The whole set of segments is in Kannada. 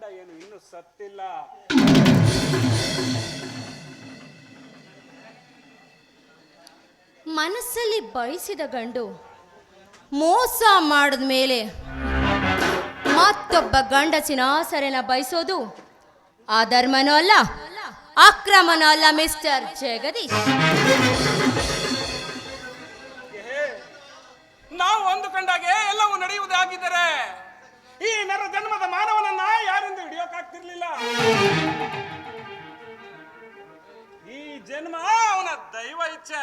ಗಂಡ ಏನು? ಇನ್ನು ಸತ್ತಿಲ್ಲ. ಮನಸ್ಸಲ್ಲಿ ಬಯಸಿದ ಗಂಡು ಮೋಸ ಮಾಡಿದ ಮೇಲೆ ಮತ್ತೊಬ್ಬ ಗಂಡಸಿನ ಸರೆನ ಬಯಸೋದು ಅಧರ್ಮನೂ ಅಲ್ಲ ಅಕ್ರಮನೂ ಅಲ್ಲ ಮಿಸ್ಟರ್ ಜಗದೀಶ್. ನಾವು ಅಂದುಕೊಂಡಾಗೆ ಎಲ್ಲವೂ ಈ ನರ ಜನ್ಮದ ಮಾನವನನ್ನ ಯಾರಿಂದ ಹಿಡಿಯೋಕಾಗ್ತಿರ್ಲಿಲ್ಲ ಈ ಜನ್ಮ ಅವನ ದೈವ ಇಚ್ಛೆ.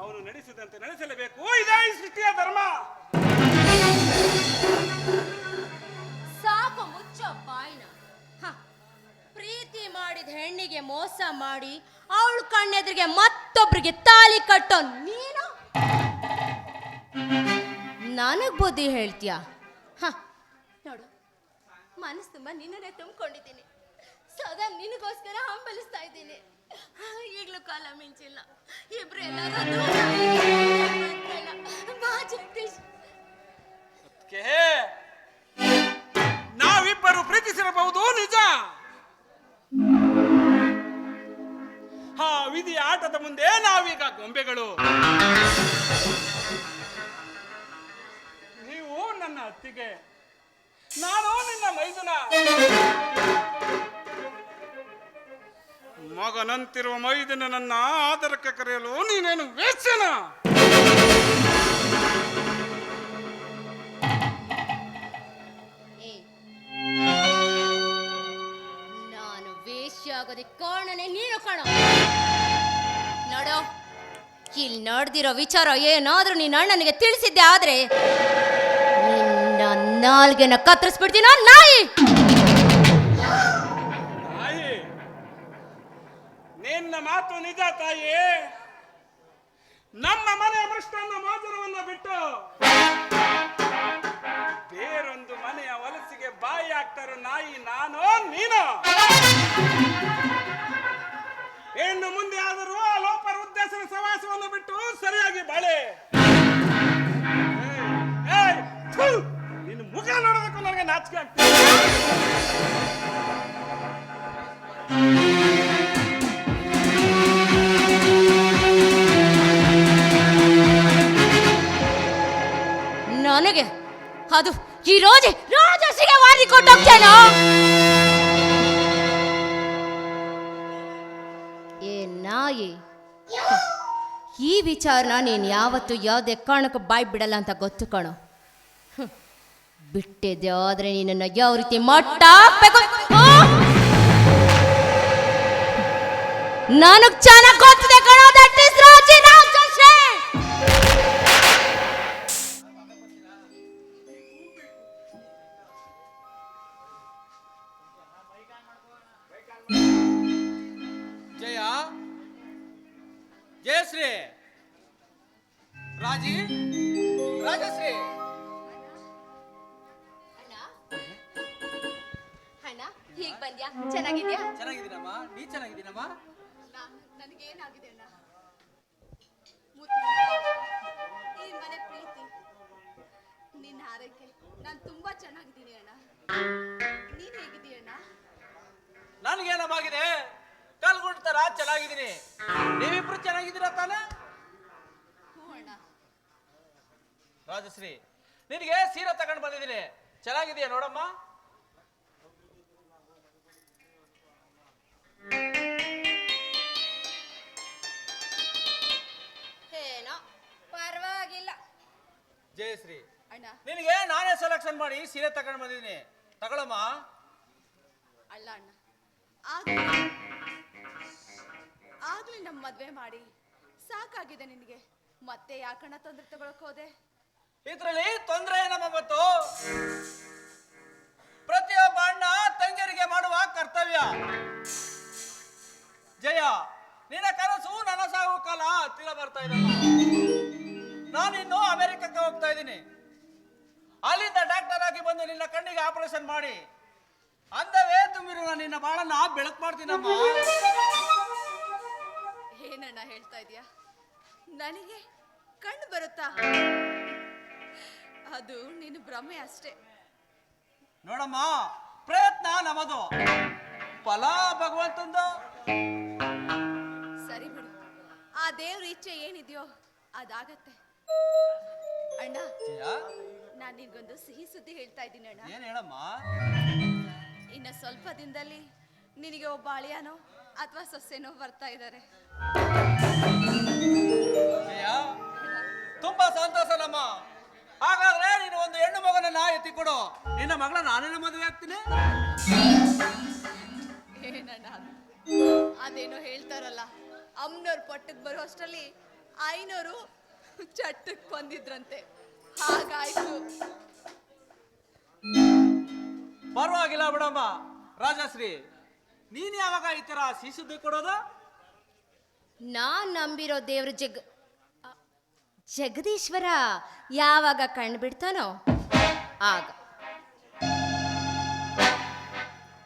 ಅವನು ನಡೆಸಿದಂತೆ ನಡೆಸಲೇಬೇಕು. ಇದೇ ಈ ಸೃಷ್ಟಿಯ ಧರ್ಮ. ಸಾಕು ಮುಚ್ಚ ಬಾಯಿನ. ಪ್ರೀತಿ ಮಾಡಿದ ಹೆಣ್ಣಿಗೆ ಮೋಸ ಮಾಡಿ ಅವಳು ಕಣ್ಣೆದ್ರಿಗೆ ಮತ್ತೊಬ್ಬರಿಗೆ ತಾಲಿ ಕಟ್ಟೋ ನೀನು? ನನಗ್ ಬುದ್ಧಿ ಹೇಳ್ತೀಯ? ಹ, ನೋಡು. ಮನಸ್ಸು ತುಂಬ ನಿನ್ನನ್ನೇ ತುಂಬಿಕೊಂಡಿದ್ದೀನಿ. ಸದಾ ನಿನಗೋಸ್ಕರ ಹಂಬಲಿಸ್ತಾ ಇದ್ದೀನಿ. ಈಗಲೂ ಕಾಲ ಮಿಂಚಿಲ್ಲ. ಇಬ್ರು ಎಲ್ಲರೂ ನಾವಿಬ್ಬರು ಪ್ರೀತಿಸಿರಬಹುದು, ನಿಜ? ಹಾ ವಿಧಿ ಆಟದ ಮುಂದೆ ನಾವೀಗ ಗೊಂಬೆಗಳು. ನನ್ನ ಅತ್ತಿಗೆ ನಾನು ನಿನ್ನ ಮೈದುನ. ಮಗನಂತಿರುವ ಮೈದುನ ನನ್ನ ಆದರಕ್ಕೆ ಕರೆಯಲು ನೀನೇನು ಏ ನಾನು ವೇಶ್ಯಾಗದೆ ಕಾರಣನೇ ನೀನು ಕಣ. ನೋಡೋ, ಇಲ್ಲಿ ನಡೆದಿರೋ ವಿಚಾರ ಏನಾದ್ರೂ ನೀನು ಅಣ್ಣನಿಗೆ ತಿಳಿಸಿದ್ದೆ ಆದ್ರೆ ನಿನ್ನ ನಾಲ್ಗೆನ ಕತ್ತರಿಸ್ಬಿಡ್ತೀನ ನಾಯಿ? ತಾಯಿ ನಿನ್ನ ಮಾತು ನಿಜ ತಾಯಿ. ನಮ್ಮ ಮನೆಯ ಮೃಷ್ಟನ್ನ ಮಾಜರವನ್ನ ಬಿಟ್ಟು ಬೇರೊಂದು ಮನೆಯ ವಲಸಿಗೆ ಬಾಯಿ ಹಾಕ್ತಾರೋ ನಾಯಿ, ನಾನು, ನೀನು. ನನಗೆ? ಅದು ಈ ರೋಜೆ ರಾಜಸಿಗೆ ವಾರಿ ಕೊಟ್ಟೋಗ್ತೇನೋ ಏ ನಾಯಿ, ಈ ವಿಚಾರನ ನೀನು ಯಾವತ್ತು ಯಾವುದೇ ಕಾರಣಕ್ಕೂ ಬಾಯ್ ಬಿಡಲ್ಲ ಅಂತ ಗೊತ್ತು ಕಣೋ. ಬಿಟ್ಟಿದ್ದೆ, ಆದ್ರೆ ನಿನ್ನನ್ನು ಯಾವ ರೀತಿ ಮಟ್ಟ ನಾನು ನನಗ್ ಚೆನ್ನಾಗಿ ಗೊತ್ತಿದೆ ದಟ್ ಇಸ್ ಜಯಶ್ರೀ? ರಾಜಿ? ರಾಜಶ್ರೀ? ಬಂದ್ಯಾ? ಚೆನ್ನಾಗಿದ್ಯಾ? ಚೆನ್ನಾಗಿದ್ದೀನಮ್ಮ. ನೀ ಚೆನ್ನಾಗಿದ್ದೀನಮ್ಮ? ನನಗೇನಾಗಿದೆ ಅಣ್ಣ? ಈ ಮನೆ ಪ್ರೀತಿ ನಿನ್ನ ಆರೈಕೆ. ನಾನು ತುಂಬಾ ಚೆನ್ನಾಗಿದ್ದೀನಿ ಅಣ್ಣ. ನೀನ್ ಹೇಗಿದ್ದೀಯಣ್ಣ ನನ್ಗೇನವಾಗಿದೆ ಕಲ್ಗುಡ್ ತರ ಚೆನ್ನಾಗಿದ್ದೀನಿ. ನೀವಿಬ್ರು ಚೆನ್ನಾಗಿದ್ದೀರಾ ತಾನೆ? ಹ್ಞೂ ಅಣ್ಣ. ರಾಜಶ್ರೀ ನಿನಗೆ ಸೀರೆ ತಗೊಂಡು ಬಂದಿದ್ದೀನಿ. ಚೆನ್ನಾಗಿದೆಯಾ ನೋಡಮ್ಮ? ಜಯಶ್ರೀ ಅಣ್ಣ. ನಿನಗೆ ನಾನೇ ಸೆಲೆಕ್ಷನ್ ಮಾಡಿ ಸೀರೆ ತಗೊಂಡು ಬಂದಿದ್ದೀನಿ. ತಗೊಳಮ್ಮ. ಅಲ್ಲ ಅಣ್ಣ. ಆಗ್ಲೇ ಆಗ್ಲೇ ನಮ್ಮ ಮದ್ವೆ ಮಾಡಿ. ಸಾಕಾಗಿದೆ ನಿನಗೆ. ಮತ್ತೆ ಯಾಕಣ್ಣ ತೊಂದರೆ ತಗೊಳಕ್ ಹೋದೆ? ಇದ್ರಲ್ಲಿ ತೊಂದರೆ ಏನಮ್ಮ ಗೊತ್ತು? ಪ್ರತಿಯೊಬ್ಬ ಅಣ್ಣ ತಂಗಿಯರಿಗೆ ಮಾಡುವ ಕರ್ತವ್ಯ. ಜಯ ನಿನ್ನ ಕನಸು ನನಸಾಗೋ ಕಾಲ ಹತ್ತಿರ ಬರ್ತಾ ಇದೆ ನಾನಿನ್ನು ಅಮೆರಿಕಕ್ಕೆ ಹೋಗ್ತಾ ಇದ್ದೀನಿ. ಅಲ್ಲಿಂದ ಡಾಕ್ಟರ್ ಆಗಿ ಬಂದು ನಿನ್ನ ಕಣ್ಣಿಗೆ ಆಪರೇಷನ್ ಮಾಡಿ. ಅಂದವೇ ತುಂಬಿರುವ ನಿನ್ನ ಬಾಳನ್ನ ಬೆಳಕು ಮಾಡ್ತೀನಮ್ಮ ಏನಣ್ಣ ಹೇಳ್ತಾ ಇದೀಯಾ ನನಗೆ ಕಣ್ಣು ಬರುತ್ತಾ? ಅದು ನೀನು ಭ್ರಮೆ ಅಷ್ಟೇ. ನೋಡಮ್ಮ ಪ್ರಯತ್ನ ನಮ್ಮದು. ಫಲ ಭಗವಂತಂದು. ಸರಿ ಬಿಡು. ಆ ದೇವ್ರ ಇಚ್ಛೆ ಏನಿದೆಯೋ ಅದಾಗತ್ತೆ. ಅಣ್ಣ ನಾನು ನಿನ್ಗೊಂದು ಸಿಹಿ ಸುದ್ದಿ ಹೇಳ್ತಾ ಇದ್ದೀನಿ ಅಣ್ಣ. ಏನ್ ಹೇಳಮ್ಮ? ಇನ್ನು ಸ್ವಲ್ಪ ದಿನದಲ್ಲಿ ನಿನಗೆ ಒಬ್ಬ ಅಳಿಯಾನೋ ಅಥವಾ ಸೊಸೆನೋ ಬರ್ತಾ ಇದ್ದಾರೆ. ಜಯ. ತುಂಬಾ ಸಂತೋಷ ನಮ್ಮ. ಹಾಗಾದ್ರೆ ನೀನು ಒಂದು ಹೆಣ್ಣು ಮಗನನ್ನ ಎತ್ತಿಕೊಡು ನಿನ್ನ ಮಗಳ ನಾನೇನ ಮದುವೆ ಆಗ್ತೀನಿ. ಏನಣ್ಣ? ಅದು? ಅದೇನೋ ಹೇಳ್ತಾರಲ್ಲ ಅಮ್ಮನವ್ರು ಪಟ್ಟಕ್ಕೆ ಬರೋ ಅಷ್ಟರಲ್ಲಿ ಐನೋರು ಚಟ್ಟಕ್ಕೆ ಬಂದಿದ್ರಂತೆ. ಹಾಗಾಯ್ತು. ಪರವಾಗಿಲ್ಲ ಬಿಡಮ್ಮ. ರಾಜಶ್ರೀ ನೀನ್ ಯಾವಾಗ ಈ ತರ ಸಿಸುದ್ದಿ ಕೊಡೋದು? ನಾ ನಂಬಿರೋ ದೇವ್ರ ಜಗ್ ಜಗದೀಶ್ವರ ಯಾವಾಗ ಕಣ್ಣು ಬಿಡ್ತಾನೋ ಆಗ.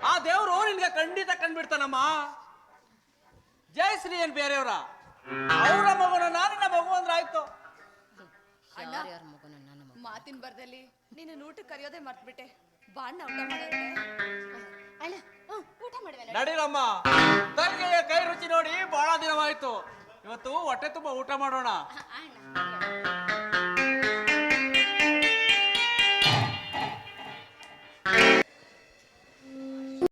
ಆ ದೇವ್ರು ನಿನ್ಗೆ ಖಂಡಿತ ಕಂಡ್ಬಿಡ್ತಾನಮ್ಮ ಜಯಶ್ರೀ ಏನ್ ಬೇರೆಯವ್ರ? ಅವರ ಮಗನ ನಾನಿನ ಮಗು ಅಂದ್ರೆ ಆಯ್ತು. ಅಣ್ಣ. ಯಾರ್ಯಾರ ಮಗನ ನನ್ನ ಮಗ? ಮಾತಿನ ಬರ್ದಲ್ಲಿ ನೀನು ಊಟ ಕರೆಯೋದೇ ಮರ್ತ್ಬಿಟ್ಟೆ. ಬಾಣ್ಣ ಊಟ ಮಾಡಿ ಅಣ್ಣ ಹ್ಮ್, ಊಟ ಮಾಡುವೆ ನಡೀರಮ್ಮ. ತಂಗಿಯ ಕೈ ರುಚಿ ನೋಡಿ ಬಹಳ ದಿನವಾಯ್ತು. ಇವತ್ತು ಹೊಟ್ಟೆ ತುಂಬಾ ಊಟ ಮಾಡೋಣ.